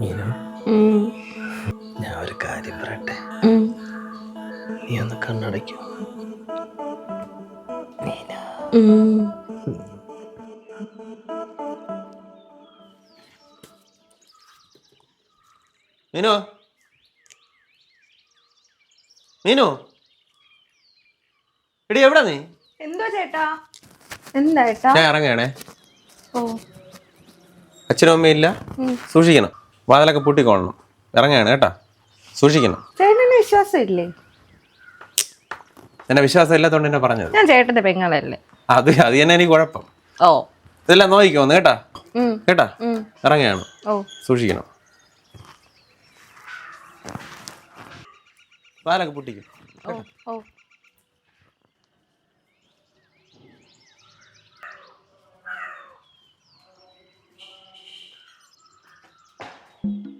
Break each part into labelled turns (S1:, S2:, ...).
S1: മീനു. ഞാൻ ഒരു കാര്യം പറയട്ടെ? നീ ഒന്ന് കണ്ണടയ്ക്കൂ. മീനു. മീനു. എടി എവിടെ നീ?
S2: എന്തോ ചേട്ടാ? എന്താ ചേട്ടാ?
S1: ഞാൻ ഇറങ്ങണേ
S2: ഓ.
S1: അച്ഛനും അമ്മയും ഇല്ല. സൂക്ഷിക്കണം. വാതിലൊക്കെ പൂട്ടിക്കോളണം ഇറങ്ങുകയാണ് കേട്ടാ. സൂക്ഷിക്കണം.
S2: ചേട്ടന് വിശ്വാസം ഇല്ലേ
S1: എന്നെ വിശ്വാസം ഇല്ലാത്തതുകൊണ്ട് എന്നെ പറഞ്ഞത്.
S2: ഞാൻ ചേട്ടന്റെ പെങ്ങളല്ലേ.
S1: അത് അത് തന്നെ എനിക്ക് കുഴപ്പം.
S2: ഓ.
S1: ഇതെല്ലാം നോക്കിക്കോന്ന് കേട്ടാ.
S2: ഉം,
S1: കേട്ടാ?
S2: ഇറങ്ങാണ്.
S1: ഇറങ്ങുകയാണ്
S2: ഓ.
S1: സൂക്ഷിക്കണം. വാലൊക്കെ പൊട്ടിക്കും.
S2: ഓ ഓ. Thank you.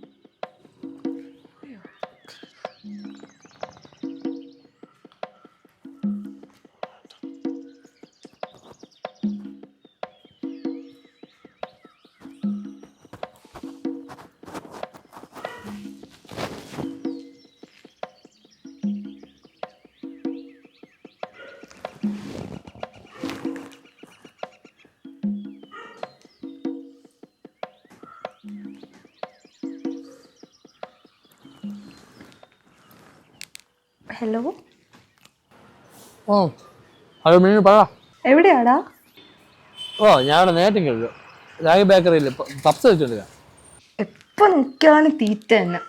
S2: ഹലോ
S3: ഓ ഹലോ മീനു പറ.
S2: എവിടെയാടാ?
S3: ഓ ഞാൻ അവിടെ നേരത്തെ കേട്ടു. രാഗി ബേക്കറിയിൽ പപ്സ് വെച്ചിട്ടില്ല
S2: എപ്പോ നോക്കിയാലും തീറ്റ തന്നെ?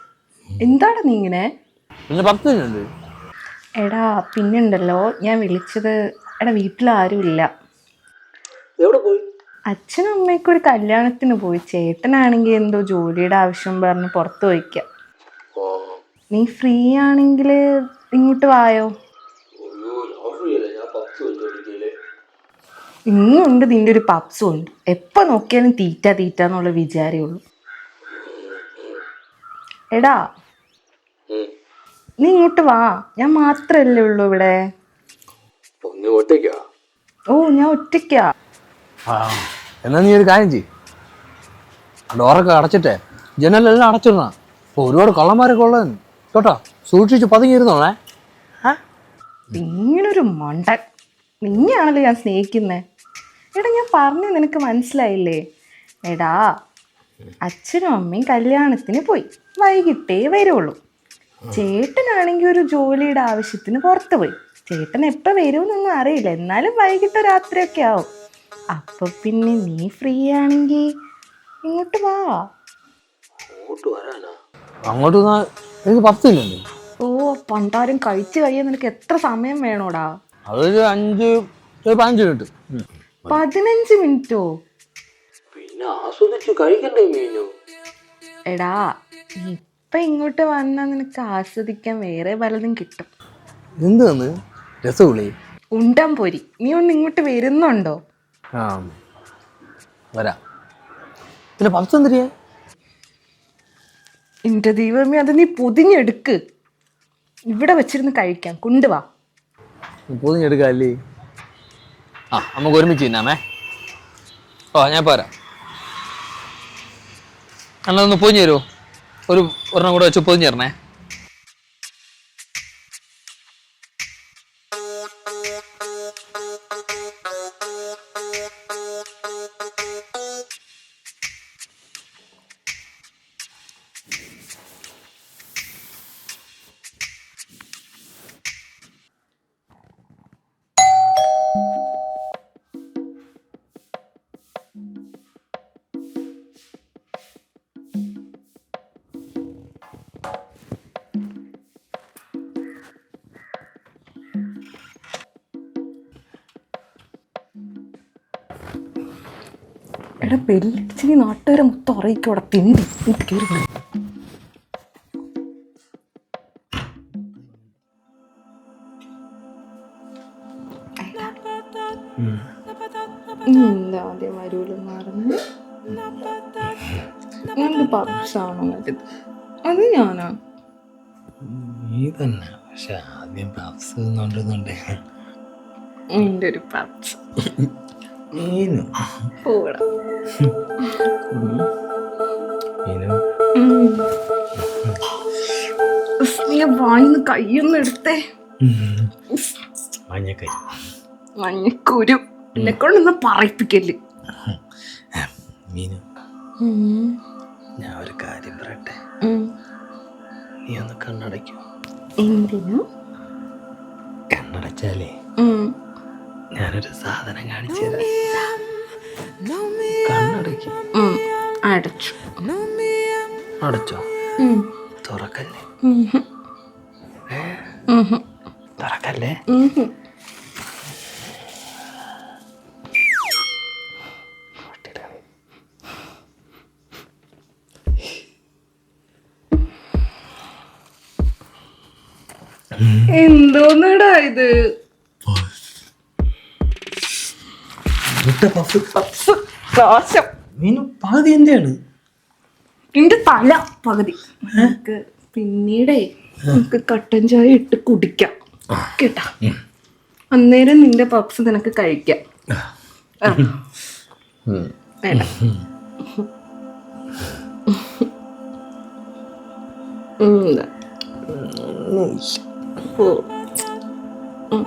S2: എന്താണ് നീ ഇങ്ങനെ?
S3: പിന്നെ പപ്സ് തന്നെയുണ്ട്
S2: എടാ പിന്നുണ്ടല്ലോ ഞാൻ വിളിച്ചത് എടാ വീട്ടിൽ ആരുമില്ല
S3: എവിടെ പോയി?
S2: അച്ഛനും അമ്മയ്ക്ക് ഒരു കല്യാണത്തിന് പോയി. ചേട്ടനാണെങ്കിൽ എന്തോ ജോലിയുടെ ആവശ്യം പറഞ്ഞ് പുറത്ത് വയ്ക്കാം നീ ഫ്രീ ആണെങ്കിൽ ഇങ്ങോട്ട് വായോ. ഇനിയുണ്ട് നിന്റെ ഒരു പപ്സും ഉണ്ട്. എപ്പോൾ നോക്കിയാലും തീറ്റ തീറ്റ എന്നുള്ള വിചാരേ ഉള്ളൂ. എടാ നീ ഇങ്ങോട്ട് വാ. ഞാൻ മാത്രല്ലേ ഉള്ളൂ ഇവിടെ. ഓ ഞാൻ ഒറ്റയ്ക്കാ.
S3: ആ എന്നാ നീ ഒരു കാര്യം ചെയ് ഡോറൊക്കെ അടച്ചിട്ടേ. ജനലെല്ലാം അടച്ചിടണ. ഒരുപാട് കള്ളന്മാരൊക്കെ ഉള്ളത് കേട്ടോ സൂക്ഷിച്ച് പതുങ്ങിയിരുന്നോണേ ആ
S2: ഇങ്ങനൊരു മണ്ടൻ. നിന്നെയാണല്ലോ ഞാൻ സ്നേഹിക്കുന്നേ. എടാ ഞാൻ പറഞ്ഞു നിനക്ക് മനസ്സിലായില്ലേ? എടാ അച്ഛനും അമ്മയും കല്യാണത്തിന് പോയി. വൈകിട്ടേ വരുള്ളൂ. ചേട്ടനാണെങ്കിൽ ഒരു ജോലിയുടെ ആവശ്യത്തിന് പുറത്ത് പോയി. ചേട്ടൻ എപ്പോൾ വരുമെന്നൊന്നും അറിയില്ല. എന്നാലും വൈകിട്ട് രാത്രിയൊക്കെ ആവും. അപ്പൊ പിന്നെ നീ ഫ്രീ ആണെങ്കിൽ ഇങ്ങോട്ട് വാ.
S3: അങ്ങോട്ട് വന്നാ എനിക്ക് പപ്സ് ഇല്ലല്ലോ
S2: ഓ പണ്ടാരും കഴിച്ചു കഴിയാൻ നിനക്ക് എത്ര സമയം വേണോടാ?
S3: അതൊരു അഞ്ച് ഒരു പതിനഞ്ച് മിനിറ്റ്.
S2: പതിനഞ്ച് മിനിറ്റോ?
S3: പിന്നെ ആസ്വദിച്ച് കഴിക്കണ്ടേ മീനു?
S2: എടാ നീ ഇപ്പൊ ഇങ്ങോട്ട് വന്നാൽ നിനക്ക് ആസ്വദിക്കാൻ വേറെ പലതും കിട്ടും.
S3: എന്താണ് രസഗുളി ഉണ്ടാൻ
S2: ഉണ്ടം പൊരി. നീ ഒന്ന് ഇങ്ങോട്ട് വരുന്നുണ്ടോ?
S3: ആ. വരാ. പിന്നെ പപ്സ് എന്തിരിയാ?
S2: എന്റെ ദൈവമേ അത് നീ പൊതിഞ്ഞെടുക്ക്. ഇവിടെ വെച്ചിരുന്ന് കഴിക്കാം. കൊണ്ടുവാ
S3: പൊതിഞ്ഞെടുക്കല്ലേ ആ നമുക്ക് ഒരുമിച്ച് തിന്നാമേ. ഓ ഞാൻ പോരാ. പൊതിഞ്ഞു പൊതിഞ്ഞ് തരുമോ ഒരു ഒരെണ്ണം കൂടെ വെച്ച് പൊതിഞ്ഞു തരണേ.
S2: എടാ ബെല്ലടിച്ച് നീ നാട്ടുകാരെ മൊത്തം അറിയിക്കോടെ തിണ്ടി. കയറി ആദ്യം വരൂലെന്ന് പറഞ്ഞു നിനക്ക് പപ്സാണോ വലുത് അത് ഞാനാ.
S1: നീ തന്നെ. പക്ഷെ ആദ്യം പപ്സ് തിന്നോണ്ടിരുന്നുണ്ട്.
S2: എന്റെ ഒരു പപ്സ്
S1: മീനു?
S2: പോടാ
S1: മീനു?
S2: വായിന്ന് കയ്യൊന്നും എടുത്തേ.
S4: മഞ്ഞക്കൈ
S2: മഞ്ഞക്കുരു എന്നെ കൊണ്ടൊന്ന് പറയിപ്പിക്കൽ.
S4: മീനു? ഞാൻ ഒരു കാര്യം പറയട്ടെ. നീ ഒന്ന് കണ്ണടയ്ക്കും.
S2: എന്തിനു?
S4: കണ്ണടച്ചാലേ. ഞാനൊരു സാധനം കാണിച്ചു
S2: അടച്ചു.
S4: അടച്ചോ? തുറക്കല്ലേ. തുറക്കല്ലേ.
S2: എന്തോന്നടാ ഇത്?
S4: മീനു പകുതി
S2: തല പകുതി. നമുക്ക് പിന്നീടേ നമുക്ക് കട്ടൻ ചായ ഇട്ട് കുടിക്കാം. കേട്ടാ? അന്നേരം നിന്റെ പപ്സ് നിനക്ക് കഴിക്കാം. ആ. വേണ്ട. ഉം, ദാ. ഓ. ഉം.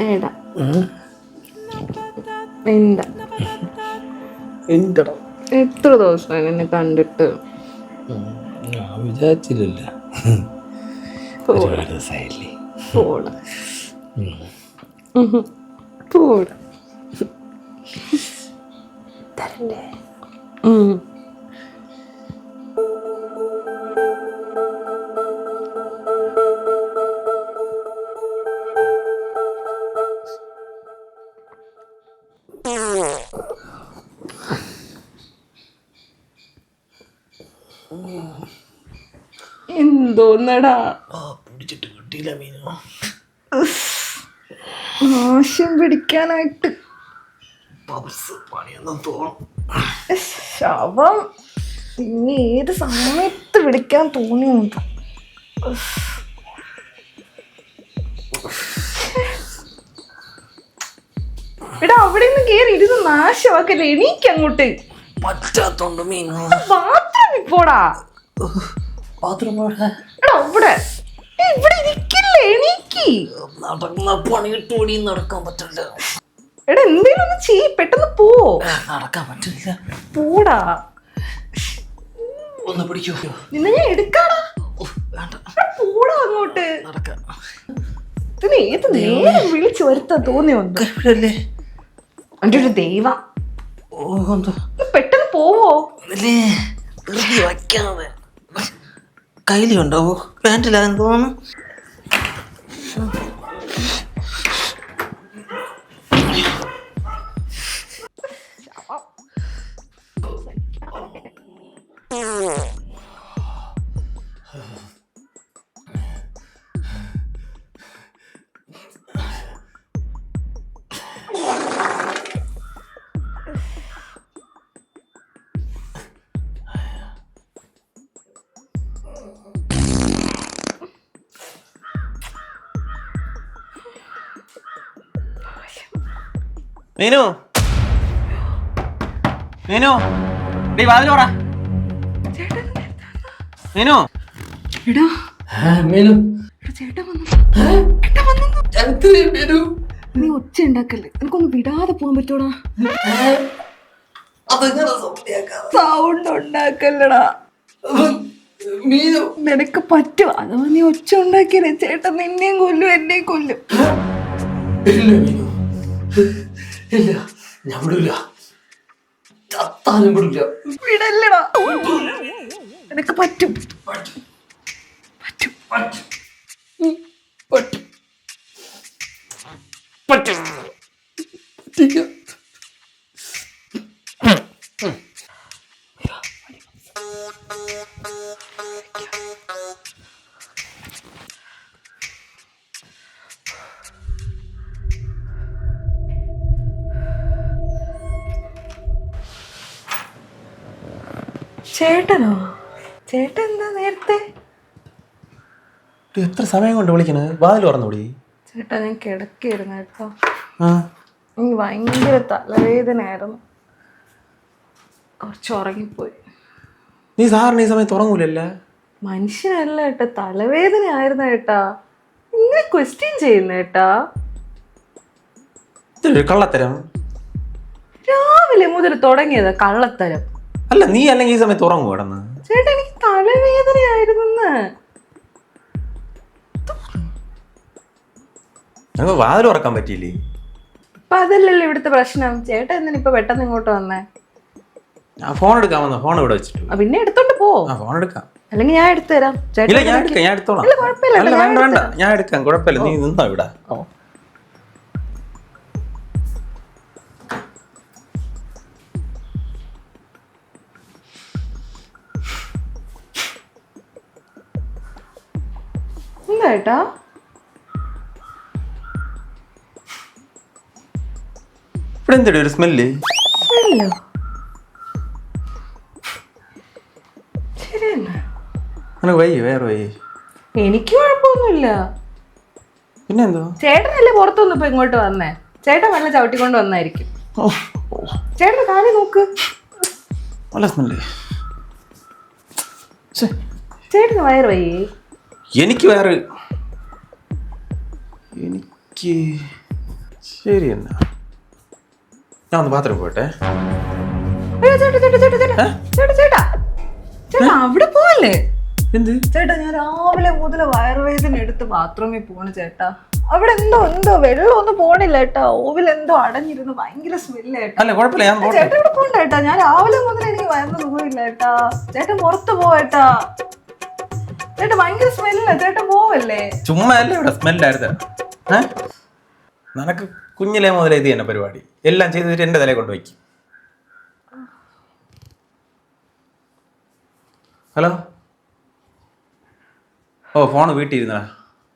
S2: വേണ്ട.
S4: എന്റടാ
S2: എത്ര ദിവസമായി എന്നെ കണ്ടിട്ട്?
S4: ഞാൻ വിചാരിച്ചില്ലല്ല. ഒരുപാട് ദിവസമായില്ലേ.
S2: പോടാ. പോടാ. തരണ്ടേ?
S4: ആ പിടിച്ചിട്ട് കിട്ടിയില്ല മീനോ.
S2: ആശം പിടിക്കാനായിട്ട്.
S4: പപ്സ് പണിയൊന്നും തോന്നും.
S2: ശവം. പിന്നെ ഏത് സമയത്ത് പിടിക്കാൻ തോന്നിയുണ്ട് എടാ അവിടെ നിന്ന് കേറി ഇരുന്ന് നാശമാക്കല്ലേ അങ്ങോട്ട്.
S4: പറ്റാത്തോണ്ട് മീനു.
S2: ബാത്റൂമിൽ പോടാ.
S4: ബാത്റൂം
S2: അവിടെ. ഇവിടെ ഇരിക്കില്ലേ എണീക്ക്.
S4: നടക്കുന്ന നടക്കാൻ പറ്റില്ല
S2: എടാ എന്തേലും ഒന്ന് പെട്ടെന്ന് പോ.
S4: നടക്കാൻ പറ്റില്ല
S2: പോടാ.
S4: ഒന്ന് പിടിക്കൂ.
S2: നിന്നെ ഞാൻ എടുക്കാടാ. പോടാ അങ്ങോട്ട്.
S4: നടക്കാൻ
S2: ഇതിന് ഏത് നേരം വിളിച്ചു വരുത്താൻ തോന്നിയുണ്ട്
S4: കൈവിടല്ലേ
S2: എന്റെ ഒരു ദൈവം. പെട്ടെന്ന് പോവോ.
S4: ഇല്ലേ വെറുതെ പാന്റില്ലാതെ തോന്നുന്നു
S1: മീനു നീനു. ഡീ വാതിൽ പറ നീനു.
S2: എടാ.
S4: മീനു.
S2: ചേട്ടൻ വന്നു. ചേട്ടൻ വന്നു.
S4: മീനു.
S2: നീ ഒച്ച ഉണ്ടാക്കല്ലേ? എനിക്കൊന്ന് വിടാതെ പോകാൻ പറ്റൂടാ. സൗണ്ട് ഉണ്ടാക്കല്ലടാ.
S4: മീനു.
S2: നിനക്ക് പറ്റും. അഥവാ നീ ഒച്ച ഉണ്ടാക്കിയല്ലേ ചേട്ടൻ നിന്നെയും കൊല്ലും എന്നെയും കൊല്ലും.
S4: ഇല്ല മീനു. ഇല്ല ഞാൻ വിടില്ല ചത്താലും വിടില്ല
S2: വിടല്ലടാ. നിനക്ക് പറ്റും.
S4: പറ്റും.
S2: പറ്റും. ചേട്ടനോ? ചേട്ടൻ എന്താ നേരത്തെ?
S1: എത്ര സമയം കൊണ്ട് വിളിക്കണത്? വാതിൽ തുറന്നുകൂടി
S2: ചേട്ടാ ഞാൻ കിടക്കായിരുന്നു കേട്ടോ.
S1: ആ.
S2: എനിക്ക് ഭയങ്കര തലവേദനയായിരുന്നു. കുറച്ച് ഉറങ്ങിപ്പോയി.
S1: നീ സാറിന് ഈ സമയത്ത് ഉറങ്ങൂലല്ലേ
S2: മനുഷ്യനല്ല ഏട്ടാ തലവേദന ആയിരുന്നു ഏട്ടാ. ഇങ്ങനെ ക്വസ്റ്റ്യൻ ചെയ്യുന്ന ഏട്ടാ.
S1: ഇതൊരു കള്ളത്തരം.
S2: രാവിലെ മുതൽ തുടങ്ങിയതാ കള്ളത്തരം.
S1: അല്ല നീ അല്ലെങ്കിൽ ഈ സമയത്ത് ഉറങ്ങും കിടന്ന്?
S2: ചേട്ടാ എനിക്ക് തലവേദനയായിരുന്നു
S1: ഞങ്ങൾക്ക് വാതിൽ ഉറക്കാൻ പറ്റിയില്ലേ?
S2: അപ്പൊ അതല്ലല്ലോ ഇവിടുത്തെ പ്രശ്നം? ചേട്ടാ എന്തിനാ ഇപ്പൊ പെട്ടെന്ന് ഇങ്ങോട്ട് വന്നേ?
S1: ഞാൻ ഫോൺ എടുക്കാൻ വന്ന ഫോൺ ഇവിടെ വെച്ചിട്ട്.
S2: ആ, പിന്നെ എടുത്തോണ്ട് പോ.
S1: ആ ഫോൺ എടുക്കാം.
S2: അല്ലെങ്കിൽ ഞാൻ എടുത്തു തരാം
S1: ഇല്ല ഞാൻ എടുക്കാം ഞാൻ എടുത്തോളാം.
S2: കുഴപ്പമില്ല,
S1: അല്ല വേണ്ട വേണ്ട ഞാൻ എടുക്കാം കുഴപ്പമില്ല. നീ നിന്നോ ഇവിടെ.
S2: ഓ. ഏട്ടാ
S1: ഇവിടെ എന്തെടി ഒരു സ്മെല്ല്?
S2: സ്മെല്ലോ?
S1: നിനക്ക് വയ്യ വേറെ വയ്യ.
S2: എനിക്ക് കുഴപ്പമൊന്നുമില്ല.
S1: പിന്നെന്തോ?
S2: ചേട്ടനല്ലേ പുറത്തുനിന്ന് ഇപ്പൊ ഇങ്ങോട്ട് വന്നേ? ചേട്ടൻ വല്ല ചവിട്ടിക്കൊണ്ട് വന്നായിരിക്കും. ചേട്ടൻ കാലി നോക്ക്.
S1: നല്ല സ്മെല്ലേ.
S2: ചേട്ടന് വയറ് വയ്യേ?
S1: എനിക്ക് വേറെ എനിക്ക് ശരി എന്നാ ഞാൻ ഒന്ന് ബാത്റൂം പോട്ടെ
S2: അവിടെ പോവല്ലേ?
S1: എന്ത്?
S2: ചേട്ടാ ഞാൻ രാവിലെ മുതൽ വയറുവേദന എടുത്ത് ബാത്റൂമിൽ പോണു ചേട്ടാ. അവിടെ എന്തോ എന്തോ വെള്ളം ഒന്നും പോണില്ല ഏട്ടാ. ഓവിൽ എന്തോ അടഞ്ഞിരുന്നു. ഭയങ്കര സ്മെല്ല് ഏട്ടാ.
S1: അല്ല കുഴപ്പമില്ല ഞാൻ പോട്ടെ.
S2: ചേട്ടാ ഇവിടെ പോണ്ട ഞാൻ രാവിലെ മുതൽ എനിക്ക് വയറിന് സുഖമില്ല ചേട്ടാ ചേട്ടൻ പുറത്ത് പോവേട്ടാ ചേട്ടാ ഭയങ്കര സ്മെല്ല ചേട്ടൻ പോവല്ലേ?
S1: ചുമ്മാ അല്ലേ ഇവിടെ സ്മെല്ലായിരുന്നു നിനക്ക് കുഞ്ഞിലേ മുതലേ ഇത് തന്നെ പരിപാടി. എല്ലാം ചെയ്തിട്ട് എന്റെ തലയിൽ കൊണ്ടുവയ്ക്കും ഹലോ? ഓ ഫോൺ വീട്ടിൽ ഇരുന്നാ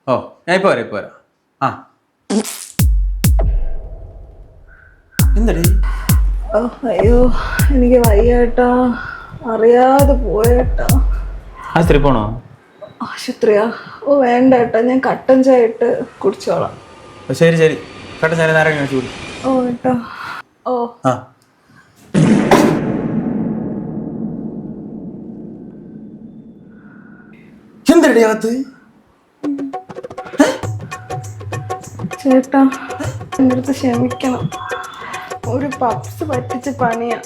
S1: ഓ ഞാൻ ഇപ്പോൾ വരാം ഇപ്പോൾ വരാം. ആ. എന്തടേ?
S2: അയ്യോ എനിക്ക് വയ്യാട്ടോ അറിയാതെ പോയേട്ടോ.
S1: ആശുപത്രി പോണോ?
S2: ആശുപത്രിയാ? ഓ വേണ്ട ഏട്ടാ ഞാൻ കട്ടൻ ചായ ഇട്ട് കുടിച്ചോളാം
S1: ശരി ശരി. കട്ടൻ ചായ നേരം കഴിച്ചു കൂടി.
S2: ഓ ഏട്ടാ. ഓ.
S1: ആ. എന്തടി അകത്ത്?
S2: ചേട്ടാ എന്റെ അടുത്ത് ക്ഷമിക്കണം. ഒരു പപ്സ് പറ്റിച്ച് പണിയാ.